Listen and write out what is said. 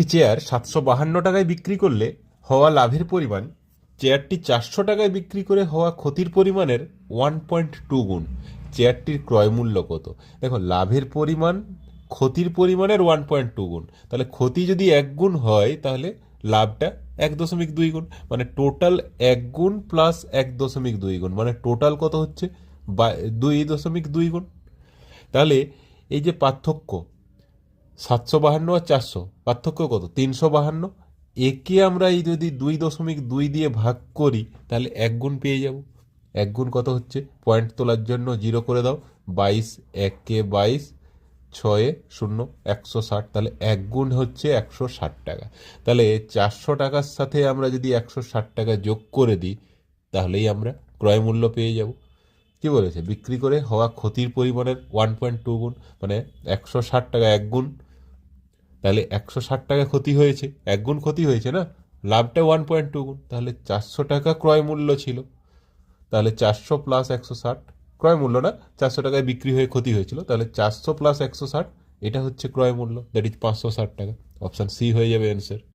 একটি চেয়ার সাতশো বাহান্ন টাকায় বিক্রি করলে হওয়া লাভের পরিমাণ চেয়ারটি চারশো টাকায় বিক্রি করে হওয়া ক্ষতির পরিমাণের ওয়ান পয়েন্ট টু গুণ। চেয়ারটির ক্রয় মূল্য কত? দেখো, লাভের পরিমাণ, ক্ষতির পরিমাণের ওয়ান পয়েন্ট টু গুণ। তাহলে ক্ষতি যদি এক গুণ হয়, তাহলে লাভটা এক দশমিক দুই গুণ। মানে টোটাল এক গুণ প্লাস এক দশমিক দুই গুণ। মানে টোটাল কত হচ্ছে? বা, দুই দশমিক দুই গুণ। তাহলে এই যে পার্থক্য সাতশো বাহান্ন আর চারশো। পার্থক্য কত? তিনশো বাহান্ন। একে আমরা এই যদি দুই দশমিক দুই দিয়ে ভাগ করি, তাহলে এক গুণ পেয়ে যাব। এক গুণ কত হচ্ছে? পয়েন্ট তোলার জন্য জিরো করে দাও। বাইশ, একে বাইশ, ছয়ে শূন্য, একশো ষাট। তাহলে এক গুণ হচ্ছে একশো ষাট টাকা। তাহলে চারশো টাকার সাথে আমরা যদি একশো ষাট টাকা যোগ করে দিই, তাহলেই আমরা ক্রয় মূল্য পেয়ে যাব। কি বলেছে? বিক্রি করে হওয়া ক্ষতির পরিমাণের ওয়ান পয়েন্ট টু গুণ মানে একশো ষাট টাকা এক গুণ। তাহলে একশো ষাট টাকা ক্ষতি হয়েছে এক গুণ ক্ষতি হয়েছে না? লাভটা ওয়ান পয়েন্ট টু গুণ, তাহলে চারশো টাকা ক্রয় মূল্য ছিল। তাহলে চারশো প্লাস একশো ষাট, ক্রয় মূল্য না, চারশো টাকায় বিক্রি হয়ে ক্ষতি হয়েছিল। তাহলে চারশো প্লাস একশো ষাট, এটা হচ্ছে ক্রয় মূল্য দ্যাট ইজ পাঁচশো ষাট টাকা। অপশান সি হয়ে যাবে অ্যান্সার